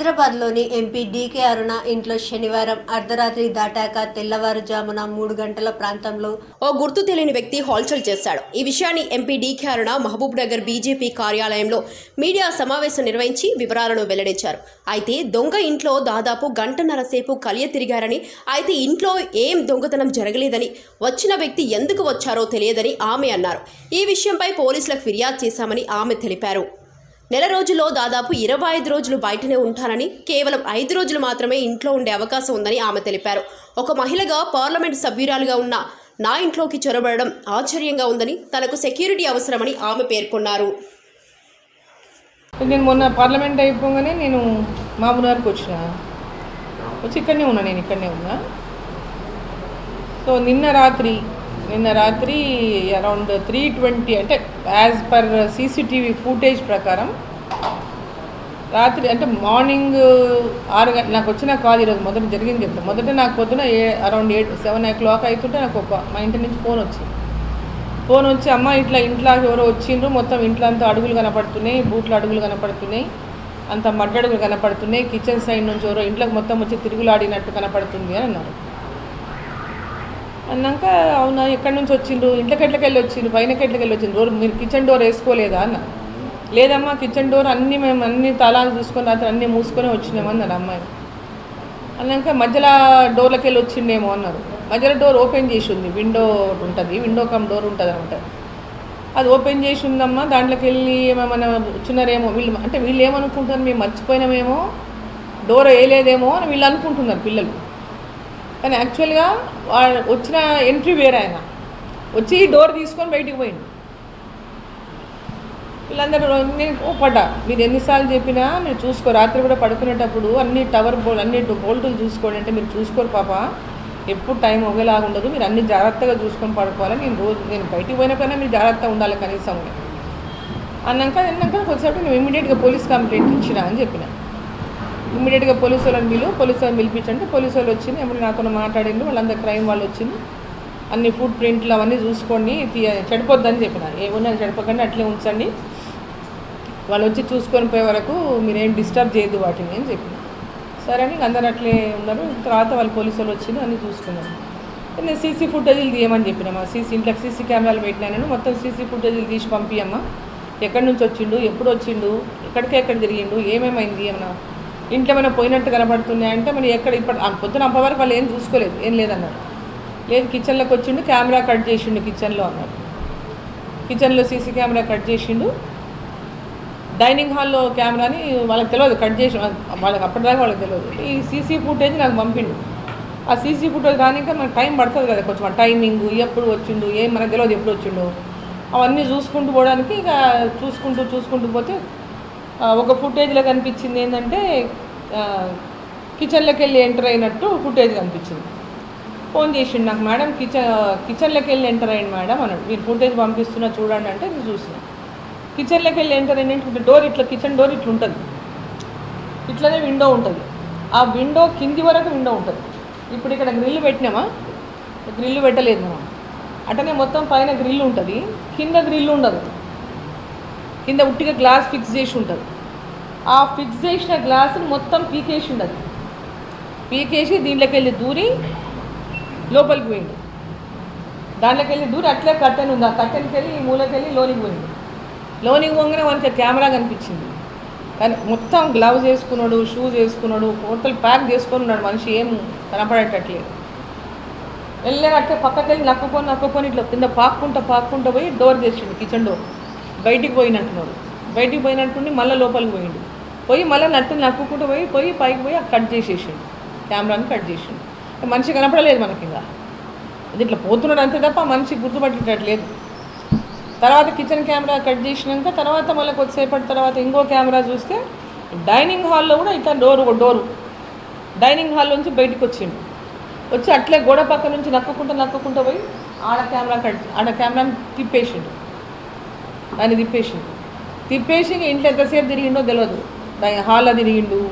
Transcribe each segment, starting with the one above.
హైదరాబాద్లోని MP DK అరుణ ఇంట్లో శనివారం అర్ధరాత్రి దాటాక తెల్లవారుజామున మూడు గంటల ప్రాంతంలో ఓ గుర్తు తెలియని వ్యక్తి హోల్చల్ చేశాడు. ఈ విషయాన్ని MP DK Aruna Mahabubnagar BJP కార్యాలయంలో మీడియా సమావేశం నిర్వహించి వివరాలను వెల్లడించారు. అయితే దొంగ ఇంట్లో దాదాపు గంటన్నర సేపు కలియ తిరిగారని అయితే ఇంట్లో ఏం దొంగతనం జరగలేదని వచ్చిన వ్యక్తి ఎందుకు వచ్చారో తెలియదని ఆమె అన్నారు. ఈ విషయంపై పోలీసులకు ఫిర్యాదు చేశామని ఆమె తెలిపారు. నెల రోజుల్లో దాదాపు ఇరవై ఐదు రోజులు బయటనే ఉంటానని కేవలం ఐదు రోజులు మాత్రమే ఇంట్లో ఉండే అవకాశం ఉందని ఆమె తెలిపారు. ఒక మహిళగా పార్లమెంట్ సభ్యురాలుగా ఉన్న నా ఇంట్లోకి చొరబడడం ఆశ్చర్యంగా ఉందని తనకు సెక్యూరిటీ అవసరమని ఆమె పేర్కొన్నారు. నేను మొన్న పార్లమెంట్ అయిపోగానే నేను మామూలుగారికి వచ్చిన. వచ్చి ఇక్కడనే ఉన్నా నేను ఇక్కడనే ఉన్నా. సో నిన్న రాత్రి నిన్న రాత్రి అరౌండ్ త్రీ ట్వంటీ అంటే యాజ్ పర్ సీసీటీవీ ఫుటేజ్ ప్రకారం రాత్రి అంటే మార్నింగ్ ఆరు గంటల నాకు వచ్చిన కాల్ ఈరోజు మొదట జరిగింది చెప్తాను మొదట నాకు పొద్దున ఏ around eight seven o'clock అవుతుంటే నాకు ఒక మా ఇంటి నుంచి ఫోన్ వచ్చింది. ఫోన్ వచ్చి అమ్మ ఇట్లా ఇంట్లో ఎవరో వచ్చిండ్రు మొత్తం ఇంట్లో అంతా అడుగులు కనపడుతున్నాయి బూట్లు అడుగులు కనపడుతున్నాయి అంత మడ్డడుగులు కనపడుతున్నాయి కిచెన్ సైడ్ నుంచి ఎవరో ఇంట్లోకి మొత్తం వచ్చి తిరుగులాడినట్టు కనపడుతుంది అని అన్నారు. అన్నాక అవునా ఎక్కడి నుంచి వచ్చిండ్రు? ఇంట్లోకి ఎట్లకి వెళ్ళి వచ్చిండ్రు? పైనకి ఎట్లకి వెళ్ళి వచ్చిండ్రు మీరు కిచెన్ డోర్ వేసుకోలేదా? అన్న లేదమ్మా కిచెన్ డోర్ అన్నీ మేము అన్ని తాళాలు చూసుకొని రాత్రి అన్నీ మూసుకొని వచ్చినామన్నారు అమ్మాయి. అన్నాక మధ్యలో డోర్లకి వెళ్ళి వచ్చిండేమో అన్నారు. మధ్యలో డోర్ ఓపెన్ చేసి ఉంది. విండో ఉంటుంది. విండో కమ్ డోర్ ఉంటుంది అనమాట. అది ఓపెన్ చేసి ఉందమ్మా దాంట్లోకి వెళ్ళి ఏమైనా వచ్చినారేమో వీళ్ళు అంటే వీళ్ళు ఏమనుకుంటున్నారు మేము మర్చిపోయినామేమో డోర్ వేయలేదేమో అని వీళ్ళు అనుకుంటున్నారు పిల్లలు. కానీ యాక్చువల్గా వాళ్ళు వచ్చిన ఎంట్రీ వేరే ఆయన. వచ్చి డోర్ తీసుకొని బయటికి పోయింది వీళ్ళందరూ నేను కోపడ్డా మీరు ఎన్నిసార్లు చెప్పినా మీరు చూసుకో రాత్రి కూడా పడుకునేటప్పుడు అన్ని టవర్ బోల్ అన్ని బోల్టులు చూసుకోండి అంటే మీరు చూసుకోరు పాప. ఎప్పుడు టైం ఒకేలాగా ఉండదు. మీరు అన్ని జాగ్రత్తగా చూసుకొని పడుకోవాలి. నేను రోజు నేను బయటికి పోయినప్పుడైనా మీరు జాగ్రత్తగా ఉండాలి కనీసం. అన్నాక అన్నాక కొద్దిసేపు నేను ఇమీడియట్గా పోలీస్ కంప్లైంట్ ఇచ్చిన అని చెప్పిన. ఇమీడియట్గా పోలీసు వాళ్ళని పిలు పోలీసు వాళ్ళని పిలిపించంటే పోలీసు వాళ్ళు వచ్చింది. ఎప్పుడు నాతో మాట్లాడిండ్రు. వాళ్ళందరూ క్రైమ్ వాళ్ళు వచ్చింది. అన్ని ఫుడ్ ప్రింట్లు అవన్నీ చూసుకోండి తీయ చెడిపోద్దని చెప్పిన. ఏమున్నా చెడిపోకండి అట్లే ఉంచండి. వాళ్ళు వచ్చి చూసుకొని పోయే వరకు మీరేం డిస్టర్బ్ చేయదు వాటిని అని చెప్పిన. సరే అని అందరు అట్లే ఉన్నారు. తర్వాత వాళ్ళు పోలీసు వాళ్ళు వచ్చింది అన్నీ చూసుకున్నారు. నేను సీసీ ఫుటేజీలు తీయమని చెప్పినమ్మా సీసీ ఇంట్లోకి సీసీ కెమెరాలు పెట్టినాను మొత్తం సీసీ ఫుటేజీలు తీసి పంపియమ్మా. ఎక్కడి నుంచి వచ్చిండు ఎప్పుడు వచ్చిండు ఎక్కడికి ఎక్కడ తిరిగిండు ఏమేమైంది ఏమన్నా ఇంట్లో ఏమైనా పోయినట్టు కనబడుతున్నాయంటే మరి ఎక్కడ ఇప్పుడు పొద్దున అప్ప వాళ్ళు ఏం చూసుకోలేదు ఏం లేదన్నారు. లేదు కిచెన్లోకి వచ్చిండు కెమెరా కట్ చేసిండు కిచెన్లో అన్నారు కిచెన్లో సీసీ కెమెరా కట్ చేసిండు డైనింగ్ హాల్లో కెమెరాని వాళ్ళకి తెలియదు కట్ చేసి వాళ్ళకి అప్పటిదాకా వాళ్ళకి తెలియదు ఈ సీసీ ఫుటేజ్ నాకు పంపిండు. ఆ సీసీ ఫుటేజ్ రానిక మనకు టైం పడుతుంది కదా కొంచెం టైమింగ్ ఎప్పుడు వచ్చిండు ఏం మనకు తెలియదు ఎప్పుడు వచ్చిండు. అవన్నీ చూసుకుంటూ పోవడానికి ఇక చూసుకుంటూ చూసుకుంటూ పోతే ఒక ఫుటేజ్లో కనిపించింది ఏంటంటే కిచెన్లోకి వెళ్ళి ఎంటర్ అయినట్టు ఫుటేజ్ కనిపించింది. ఫోన్ చేసిండు నాకు మేడం కిచెన్ కిచెన్లోకి వెళ్ళి ఎంటర్ అయ్యింది మేడం అన్నాడు. మీరు ఫుటేజ్ పంపిస్తున్నా చూడండి అంటే నేను చూసాను కిచెన్లోకి వెళ్ళి ఎంటర్ ఏంటంటే డోర్ ఇట్లా కిచెన్ డోర్ ఇట్లా ఉంటుంది. ఇట్లనే విండో ఉంటుంది. ఆ విండో కింది వరకు విండో ఉంటుంది. ఇప్పుడు ఇక్కడ గ్రిల్ పెట్టినామా? గ్రిల్ పెట్టలేదు మనం. అటనే మొత్తం పైన గ్రిల్ ఉంటుంది. కింద గ్రిల్ ఉండదు. కింద ఉట్టిగా గ్లాస్ ఫిక్స్ చేసి ఉంటుంది. ఆ ఫిక్స్ చేసిన గ్లాస్ని మొత్తం పీకేసి ఉండదు పీకేసి దీంట్లోకి వెళ్ళి దూరి లోపలికి పోయింది దాంట్లోకి వెళ్ళి దూరి అట్లే కట్టెన్ ఉంది. ఆ కట్టెన్కి వెళ్ళి ఈ మూలకి వెళ్ళి లోనికి పోయింది లోనికి పోగానే మనకి కెమెరా కనిపించింది. కానీ మొత్తం గ్లౌజ్ వేసుకున్నాడు షూస్ వేసుకున్నాడు టోటల్ ప్యాక్ చేసుకొని ఉన్నాడు. మనిషి ఏం కనపడేటట్లేదు. వెళ్ళే అట్లా పక్కకి వెళ్ళి నక్కుకొని నక్కుకొని ఇట్లా కింద పాక్కుంటా పాక్కుంటా పోయి డోర్ తెచ్చిండు కిచెన్ డోర్ బయటికి పోయినట్టున్నాడు బయటికి పోయినట్టుండి మళ్ళీ లోపలికి పోయిండు. పోయి మళ్ళీ నట్టు నక్కుకుంటూ పోయి పోయి పైకి పోయి కట్ చేసేసిండు. కెమెరాని కట్ చేసిండు. మనిషి కనపడలేదు మనకి ఇంకా అది ఇట్లా పోతున్నాడు అంతే తప్ప మనిషి గుర్తుపట్టేటట్లేదు. తర్వాత కిచెన్ కెమెరా కట్ చేసినాక తర్వాత మళ్ళీ కొద్దిసేపటి తర్వాత ఇంకో కెమెరా చూస్తే డైనింగ్ హాల్లో కూడా ఇట్లా డోర్ డోరు డైనింగ్ హాల్ నుంచి బయటికి వచ్చిండు. వచ్చి అట్లే గోడ పక్క నుంచి నక్కుకుంటూ నక్కుకుంటూ పోయి ఆడ కెమెరా కట్ ఆడ కెమెరాని తిప్పేసిండు. దాన్ని తిప్పేసిండు. తిప్పేసి ఇంట్లో ఎంతసేపు తిరిగిండో తెలియదు డై- హాల్లో తిరిగిండు.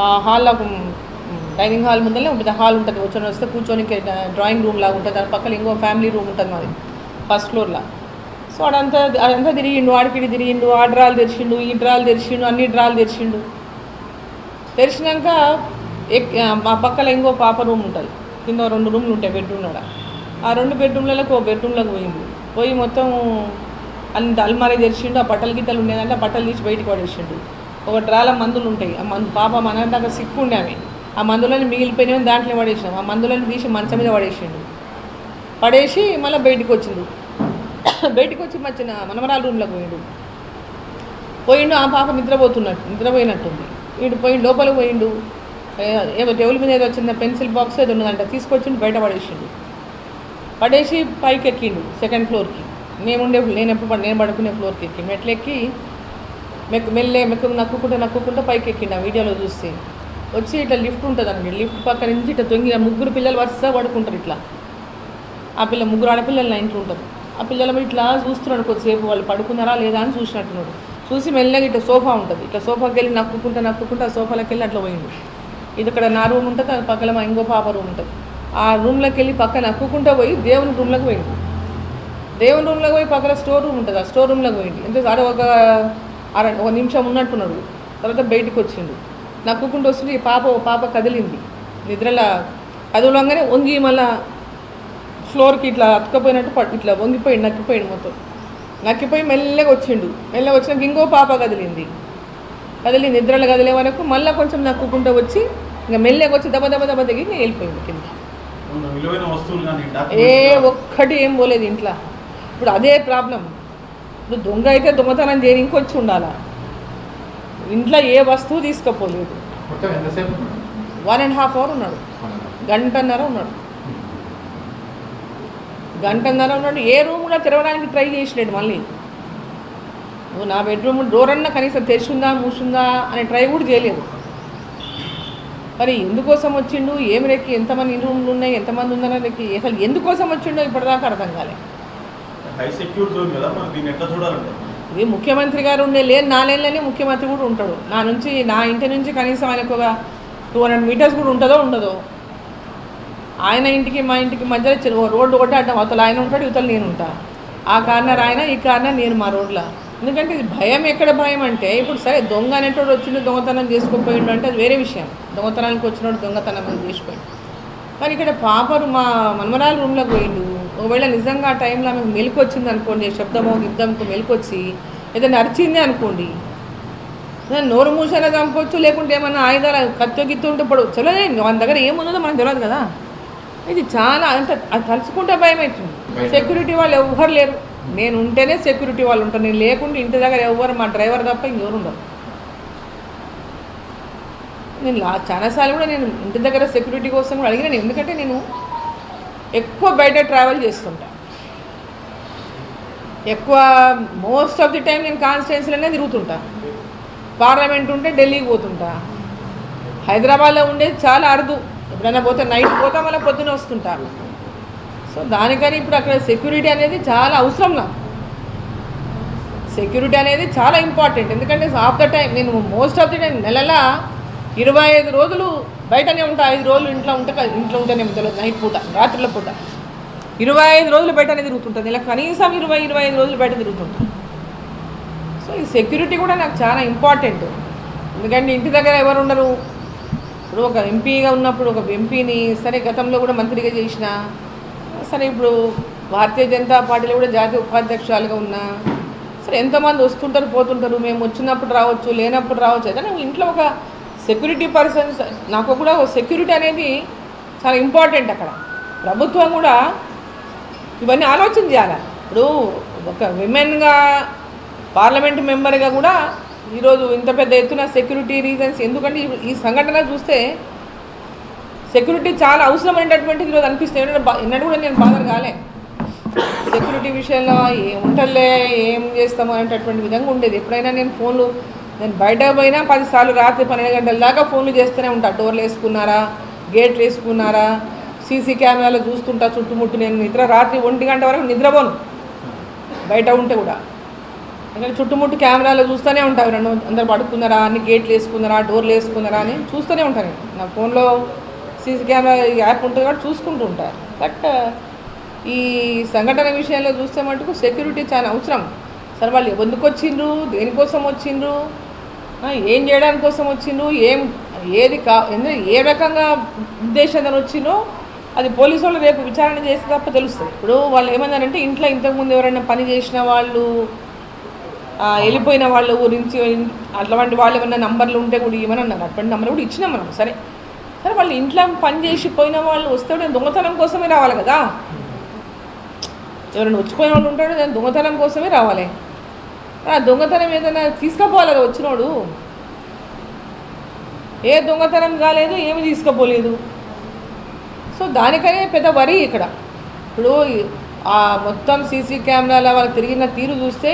ఆ హాల్లో డైనింగ్ హాల్ ముందరనే ఉంటుంది. హాల్ ఉంటుంది. కూర్చొని వస్తే కూర్చొని డ్రాయింగ్ రూమ్ లాగా ఉంటుంది. దాని పక్కన ఇంకో ఫ్యామిలీ రూమ్ ఉంటుంది మాది. ఫస్ట్ ఫ్లోర్లో సో అడంతా అదంతా తిరిగిండు ఆడికిడి తిరిగిండు ఆ డ్రాలు తెరిచిండు ఈ డ్రాలు తెరిచిండు అన్ని డ్రాలు తెరిచిండు. తెరిచినాక మా పక్కల ఇంకో పాప రూమ్ ఉంటుంది. కింద రెండు రూమ్లు ఉంటాయి బెడ్రూమ్ కూడా ఆ రెండు బెడ్రూమ్లకు ఒక బెడ్రూమ్లోకి పోయింది పోయి మొత్తం అంత అల్మారీ తెరిచిండు ఆ బట్టలు గిట్టలు ఉండేదంటే ఆ బట్టలు తీసి బయటికి పడేసిండు. ఒక డ్రాల మందులు ఉంటాయి. ఆ మందు పాప మన దాకా సిక్కు ఉండేవి ఆమె ఆ మందులని మిగిలిపోయినవి దాంట్లో పడేసినాం. ఆ మందులని తీసి మంచం మీద పడేసిండు. పడేసి మళ్ళీ బయటికి వచ్చిండు. బయటికి వచ్చి మచ్చిన మనమరాల రూమ్లోకి పోయిండు. పోయిండు ఆ పాప నిద్రపోతున్నట్టు నిద్రపోయినట్టుంది. వీడు పోయిండు లోపలికి పోయిండు. ఏదో టేబుల్ మీద ఏదో చిన్న పెన్సిల్ బాక్స్ ఏదో ఉన్నదంట తీసుకొచ్చిండు బయట పడేసిండు. పడేసి పైకి ఎక్కిండు సెకండ్ ఫ్లోర్కి. నేను ఉండే నేను ఎప్పుడు నేను పడుకునే ఫ్లోర్కి ఎక్కి మెట్లెక్కి మెక్కు మెల్లే మెక్కు నక్కుకుంటూ నక్కుకుంటూ పైకి ఎక్కిండు ఆ వీడియోలో చూస్తే. వచ్చి ఇట్లా లిఫ్ట్ ఉంటుంది అండి లిఫ్ట్ పక్క నుంచి ఇట్లా తొంగి ముగ్గురు పిల్లలు వరుసగా పడుకుంటారు ఇట్లా. ఆ పిల్ల ముగ్గురు ఆడపిల్లలు నా ఇంట్లో ఉంటారు. ఆ పిల్లలు ఇట్లా చూస్తున్నాడు కొద్దిసేపు వాళ్ళు పడుకున్నారా లేదా అని చూసినట్టున్నాడు. చూసి మెల్లగా ఇట్లా సోఫా ఉంటుంది. ఇట్లా సోఫాకి వెళ్ళి నక్కుకుంటా నక్కుకుంటా ఆ సోఫాలోకి వెళ్ళి అట్లా పోయిండు. ఇది ఇక్కడ నా రూమ్ ఉంటుంది అది పక్కన మా ఇంకో పాప రూమ్ ఉంటుంది. ఆ రూమ్లోకి వెళ్ళి పక్కన నక్కుకుంటా పోయి దేవుని రూమ్లోకి పోయిండు. దేవుని రూమ్లోకి పోయి పక్కన స్టోర్ రూమ్ ఉంటుంది ఆ స్టోర్ రూమ్లోకి పోయింది అంటే ఆడ ఒక అర ఒక నిమిషం ఉన్నట్టున్నాడు. తర్వాత బయటికి వచ్చిండు. నక్కుకుంటూ వస్తుంటే ఈ పాప పాప కదిలింది. నిద్రలా కదలంగానే వంగి మళ్ళా ఫ్లోర్కి ఇట్లా అతుకపోయినట్టు పట్- ఇట్లా వంగిపోయిండు నక్కిపోయిండు మొత్తం. నక్కిపోయి మెల్లగా వచ్చిండు. మెల్లగా వచ్చినాక ఇంకో పాప కదిలింది. కదిలి నిద్రలు కదిలే వరకు మళ్ళీ కొంచెం నక్కుకుంటూ వచ్చి ఇంకా మెల్లగా వచ్చి దెబ్బ దెబ్బ దెబ్బ తగిలి వెళ్ళిపోయింది కింద ఏ ఒక్కటి ఏం పోలేదు ఇంట్లో. ఇప్పుడు అదే ప్రాబ్లం. ఇప్పుడు దొంగ అయితే దొంగతనం చేయని ఇంకొచ్చి ఉండాలా? ఇంట్లో ఏ వస్తువు తీసుకపోలేదు. వన్ అండ్ హాఫ్ అవర్ ఉన్నాడు. గంటన్నర ఉన్నాడు. గంటన్నర ఉన్నాడు. ఏ రూమ్ కూడా తెరవడానికి ట్రై చేసినాడు మళ్ళీ. నువ్వు నా బెడ్రూమ్ డోర్ అన్నా కనీసం తెరిచిందా మూసిందా అనే ట్రై కూడా చేయలేదు. మరి ఎందుకోసం వచ్చిండు? ఏమి రెక్కి ఎంతమంది రూమ్లు ఉన్నాయి? ఎంతమంది ఉందన్నది అసలు ఎందుకోసం వచ్చిండో ఇప్పటిదాకా అర్థం కాలే. హై సెక్యూర్ జోన్ కదా మరి దీన్ని ఎట్లా చూడాలంటే ఇది ముఖ్యమంత్రి గారు ఉండే లేని నాలుగేళ్ళనే ముఖ్యమంత్రి కూడా ఉంటాడు. నా నుంచి నా ఇంటి నుంచి కనీసం ఆయనకు ఒక టూ హండ్రెడ్ మీటర్స్ కూడా ఉంటుందో ఉండదో? ఆయన ఇంటికి మా ఇంటికి మధ్యలో చి- ఓ రోడ్డు ఒకటి అడ్డం. అవతల ఆయన ఉంటాడు ఇవతల నేను ఉంటా. ఆ కార్నర్ ఆయన ఈ కార్నర్ నేను మా రోడ్లో ఎందుకంటే ఇది భయం ఎక్కడ భయం అంటే ఇప్పుడు సరే దొంగ అనేటోడు వచ్చిండు దొంగతనం చేసుకోపోయిండు అంటే అది వేరే విషయం. దొంగతనానికి వచ్చినోడు దొంగతనం చేసిపోయిండు కానీ ఇక్కడ పాపరు మా మనమరాలు రూమ్లోకి పోయిండు. ఒకవేళ నిజంగా ఆ టైంలో ఆమెకు మెలకు వచ్చింది అనుకోండి శబ్దమో యుద్ధంకు మెలకు వచ్చి ఏదైనా అరిచింది అనుకోండి నోరు మూసైనా చంపొచ్చు లేకుంటే ఏమన్నా ఆయుధాలు కత్తి గిత్తు ఉంటే ఇప్పుడు చలో మన దగ్గర ఏముందో మనకు తెలియదు కదా. ఇది చాలా అంత అది తలుచుకుంటే భయం అవుతుంది సెక్యూరిటీ వాళ్ళు ఎవ్వరు లేరు. నేను ఉంటేనే సెక్యూరిటీ వాళ్ళు ఉంటారు. నేను లేకుంటే ఇంటి దగ్గర ఎవ్వరు మా డ్రైవర్ తప్ప ఇంకెవరు ఉండరు. నేను లా చాలాసార్లు కూడా నేను ఇంటి దగ్గర సెక్యూరిటీ కోసం కూడా అడిగినాను. ఎందుకంటే నేను ఎక్కువ బయట ట్రావెల్ చేస్తుంటా. ఎక్కువ మోస్ట్ ఆఫ్ ది టైం నేను కాన్స్టిట్యున్సీలోనే తిరుగుతుంటా. పార్లమెంట్ ఉంటే ఢిల్లీకి పోతుంటా. హైదరాబాద్లో ఉండేది చాలా అరుదు. ఎప్పుడైనా పోతే నైట్ పోతాం మళ్ళీ పొద్దున వస్తుంటారు సో దానికని ఇప్పుడు అక్కడ సెక్యూరిటీ అనేది చాలా అవసరం నాకు. సెక్యూరిటీ అనేది చాలా ఇంపార్టెంట్ ఎందుకంటే ఆఫ్ ద టైం నేను మోస్ట్ ఆఫ్ ది టైం నెలలా ఇరవై ఐదు రోజులు బయటనే ఉంటా. ఐదు రోజులు ఇంట్లో ఉంటే ఇంట్లో ఉంటేనే తెలియదు నైట్ పూట రాత్రుల పూట. ఇరవై ఐదు రోజులు బయటనే తిరుగుతుంటుంది ఇలా కనీసం ఇరవై ఇరవై ఐదు రోజులు బయట తిరుగుతుంటా. సో ఈ సెక్యూరిటీ కూడా నాకు చాలా ఇంపార్టెంట్ ఎందుకంటే ఇంటి దగ్గర ఎవరు ఉండరు. ఇప్పుడు ఒక ఎంపీగా ఉన్నప్పుడు ఒక ఎంపీని సరే గతంలో కూడా మంత్రిగా చేసిన సరే ఇప్పుడు భారతీయ జనతా పార్టీలో కూడా జాతీయ ఉపాధ్యక్షురాలుగా ఉన్నా సరే ఎంతమంది వస్తుంటారు పోతుంటారు మేము వచ్చినప్పుడు రావచ్చు లేనప్పుడు రావచ్చు అయితే నువ్వు ఇంట్లో ఒక సెక్యూరిటీ పర్సన్ నాకు కూడా ఒక సెక్యూరిటీ అనేది చాలా ఇంపార్టెంట్ అక్కడ. ప్రభుత్వం కూడా ఇవన్నీ ఆలోచన చేయాలి. ఇప్పుడు ఒక విమెన్గా పార్లమెంట్ మెంబర్గా కూడా ఈరోజు ఇంత పెద్ద ఎత్తున సెక్యూరిటీ రీజన్స్ ఎందుకంటే ఈ- సంఘటన చూస్తే సెక్యూరిటీ చాలా అవసరమైనటువంటిది ఈరోజు అనిపిస్తుంది. ఏంటంటే ఎన్నడూ కూడా నేను బాధలు కాలే. సెక్యూరిటీ విషయంలో ఏం ఏం చేస్తాము అనేటటువంటి విధంగా ఉండేది. ఎప్పుడైనా నేను ఫోన్లు నేను బయట పోయినా పదిసార్లు రాత్రి పన్నెండు గంటల దాకా ఫోన్లు చేస్తూనే ఉంటా. డోర్లు వేసుకున్నారా గేట్లు వేసుకున్నారా సీసీ కెమెరాలో చూస్తుంటా చుట్టుముట్టు నేను. నిద్ర రాత్రి ఒంటి గంట వరకు నిద్రపోను. బయట ఉంటే కూడా. ఎందుకంటే చుట్టుముట్టు కెమెరాలో చూస్తూనే ఉంటాను నన్ను అందరు పడుకున్నారా అన్ని గేట్లు వేసుకున్నారా డోర్లు వేసుకున్నారా అని చూస్తూనే ఉంటాను నా ఫోన్లో సీసీ కెమెరా యాప్ ఉంటుంది కాబట్టి చూసుకుంటూ ఉంటాను బట్ ఈ సంఘటన విషయంలో చూస్తే మటుకు సెక్యూరిటీ చాలా అవసరం. సరే వాళ్ళు ఎందుకు వచ్చిండ్రు? దేనికోసం వచ్చిండ్రు? ఏం చేయడానికి కోసం వచ్చిండ్రు? ఏం ఏది కా ఏ రకంగా ఉద్దేశంతో వచ్చిందో అది పోలీసు వాళ్ళు రేపు విచారణ చేస్తే తప్ప తెలుస్తుంది. ఇప్పుడు వాళ్ళు ఏమన్నారంటే ఇంట్లో ఇంతకుముందు ఎవరైనా పని చేసిన వాళ్ళు వెళ్ళిపోయిన వాళ్ళ గురించి అట్లాంటి వాళ్ళు ఏమైనా నంబర్లు ఉంటే కూడా ఇవ్వని అన్నారు. అటువంటి నంబర్ కూడా ఇచ్చినాం మనం సరే. సరే వాళ్ళు ఇంట్లో పని చేసి పోయిన వాళ్ళు వస్తే నేను దొంగతనం కోసమే రావాలి కదా. ఎవరైనా వచ్చిపోయిన వాళ్ళు ఉంటాడు నేను దొంగతనం కోసమే రావాలి. ఆ దొంగతనం ఏదైనా తీసుకుపోవాలి కదా వచ్చినోడు. ఏ దొంగతనం కాలేదు ఏమి తీసుకుపోలేదు. సో దానికనే పెద్ద వరి ఇక్కడ. ఇప్పుడు ఆ మొత్తం సీసీ కెమెరాల వాళ్ళు తిరిగిన తీరు చూస్తే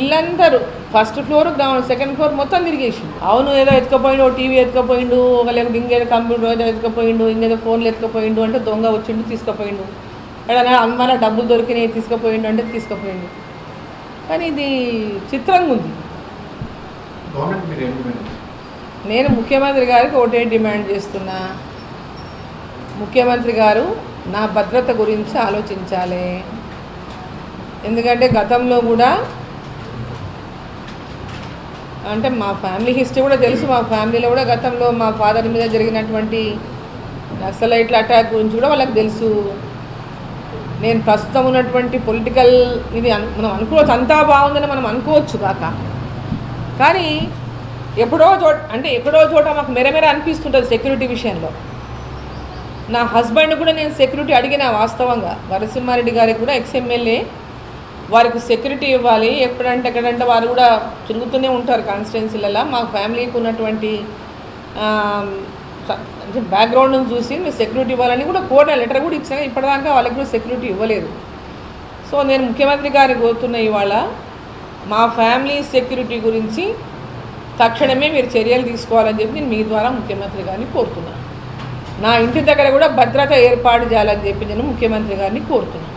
ఇల్లందరూ first floor ground second floor మొత్తం తిరిగేసి అవును ఏదో ఎత్తుకపోయిండు ఓ టీవీ ఎత్తుకపోయిండు ఒక లేకపోతే ఇంకేదో కంప్యూటర్ ఏదో ఎత్తుకపోయిండు ఇంకేదో ఫోన్లు ఎత్తుకపోయిండు అంటే దొంగ వచ్చిండు తీసుకుపోయిండు. ఏదైనా అమ్మాల డబ్బులు దొరికినాయి తీసుకుపోయిండు అంటే తీసుకుపోయిండు. కానీ ఇది చిత్రంగా ఉంది. నేను ముఖ్యమంత్రి గారికి ఒకటే డిమాండ్ చేస్తున్నా. ముఖ్యమంత్రి గారు నా భద్రత గురించి ఆలోచించాలి. ఎందుకంటే గతంలో కూడా అంటే మా ఫ్యామిలీ హిస్టరీ కూడా తెలుసు. మా ఫ్యామిలీలో కూడా గతంలో మా ఫాదర్ మీద జరిగినటువంటి నక్సలైట్ల అటాక్ గురించి కూడా వాళ్ళకి తెలుసు. నేను ప్రస్తుతం ఉన్నటువంటి పొలిటికల్ ఇది మనం అనుకోవచ్చు అంతా బాగుందని మనం అనుకోవచ్చు కాక. కానీ ఎప్పుడో చోట అంటే ఎక్కడో చోట మాకు మెరమెర అనిపిస్తుంటుంది సెక్యూరిటీ విషయంలో. నా హస్బెండ్ కూడా నేను సెక్యూరిటీ అడిగిన వాస్తవంగా. నరసింహారెడ్డి గారికి కూడా ఎక్స్ఎమ్మెల్యే వారికి సెక్యూరిటీ ఇవ్వాలి. ఎప్పుడంటే ఎక్కడంటే వారు కూడా తిరుగుతూనే ఉంటారు కాన్స్టిట్యున్సీలలో మా ఫ్యామిలీకి ఉన్నటువంటి ఆమ్, అంటే బ్యాక్గ్రౌండ్ను చూసి మీరు సెక్యూరిటీ ఇవ్వాలని కూడా కోట లెటర్ కూడా ఇచ్చాను ఇప్పటిదాకా వాళ్ళకి కూడా సెక్యూరిటీ ఇవ్వలేదు. సో నేను ముఖ్యమంత్రి గారికి కోరుతున్న ఇవాళ మా ఫ్యామిలీ సెక్యూరిటీ గురించి తక్షణమే మీరు చర్యలు తీసుకోవాలని చెప్పి నేను మీ ద్వారా ముఖ్యమంత్రి గారిని కోరుతున్నాను నా ఇంటి దగ్గర కూడా భద్రత ఏర్పాటు చేయాలని చెప్పి నేను ముఖ్యమంత్రి గారిని కోరుతున్నాను